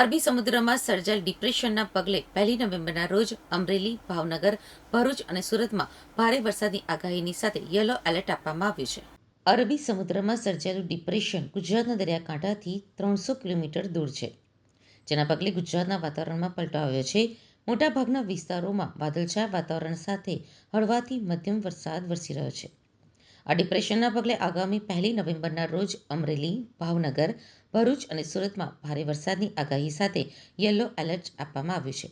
અરબી સમુદ્રમાં સર્જાયેલ ડિપ્રેશનના પગલે પહેલી નવેમ્બરના રોજ અમરેલી, ભાવનગર, ભરૂચ અને સુરતમાં ભારે વરસાદની આગાહીની સાથે યલો એલર્ટ આપવામાં આવ્યું છે. અરબી સમુદ્રમાં સર્જાયેલું ડિપ્રેશન ગુજરાતના દરિયાકાંઠાથી ત્રણસો કિલોમીટર દૂર છે, જેના પગલે ગુજરાતના વાતાવરણમાં પલટો આવ્યો છે. મોટાભાગના વિસ્તારોમાં વાદળછાયા વાતાવરણ સાથે હળવાથી મધ્યમ વરસાદ વરસી રહ્યો છે. આ ડિપ્રેશનના પગલે આગામી પહેલી નવેમ્બરના રોજ અમરેલી, ભાવનગર, ભરૂચ અને સુરતમાં ભારે વરસાદની આગાહી સાથે યલો એલર્ટ આપવામાં આવ્યું છે.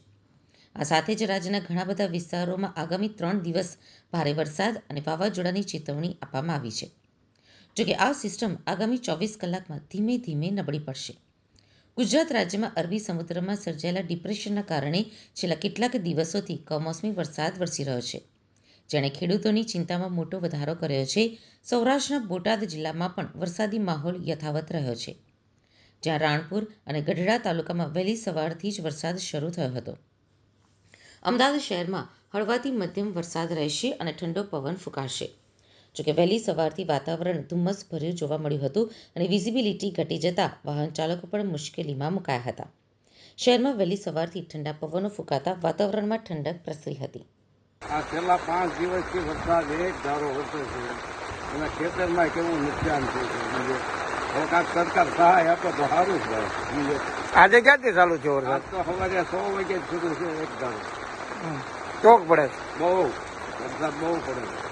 આ સાથે જ રાજ્યના ઘણા બધા વિસ્તારોમાં આગામી ત્રણ દિવસ ભારે વરસાદ અને વાવાઝોડાની ચેતવણી આપવામાં આવી છે. જોકે આ સિસ્ટમ આગામી ચોવીસ કલાકમાં ધીમે ધીમે નબળી પડશે. ગુજરાત રાજ્યમાં અરબી સમુદ્રમાં સર્જાયેલા ડિપ્રેશનના કારણે છેલ્લા કેટલાક દિવસોથી કમોસમી વરસાદ વરસી રહ્યો છે. જેણે ખેડૂતોની ચિંતામાં મોટો વધારો કર્યો છે. સૌરાષ્ટ્રના બોટાદ જિલ્લામાં પણ વરસાદી માહોલ યથાવત રહ્યો છે. જ્યાં રાણપુર અને ગઢડા તાલુકામાં વહેલી સવારથી જ વરસાદ શરૂ થયો હતો. અમદાવાદ શહેરમાં હળવાથી મધ્યમ વરસાદ રહેશે અને ઠંડો પવન ફૂંકાશે. જોકે વહેલી સવારથી વાતાવરણ ધુમ્મસભર્યું જોવા મળ્યું હતું અને વિઝિબિલિટી ઘટી જતાં વાહન ચાલકો પણ મુશ્કેલીમાં મુકાયા હતા. શહેરમાં વહેલી સવારથી ઠંડા પવનો ફૂંકાતા વાતાવરણમાં ઠંડક પ્રસરી હતી. આ છેલ્લા પાંચ દિવસથી વરસાદ એક ધારો વરસે છે. અને ખેતરમાં કેવું નુકસાન થયું છે. હવે કાંઈક સરકાર સહાય આપે તો સારું જ ભાઈ આજે ક્યાંથી ચાલુ છે વરસાદ? તો સવારે સો વાગે જ શરૂ છે એક ધારો. ચોક પડે બહુ. વરસાદ બહુ પડે છે.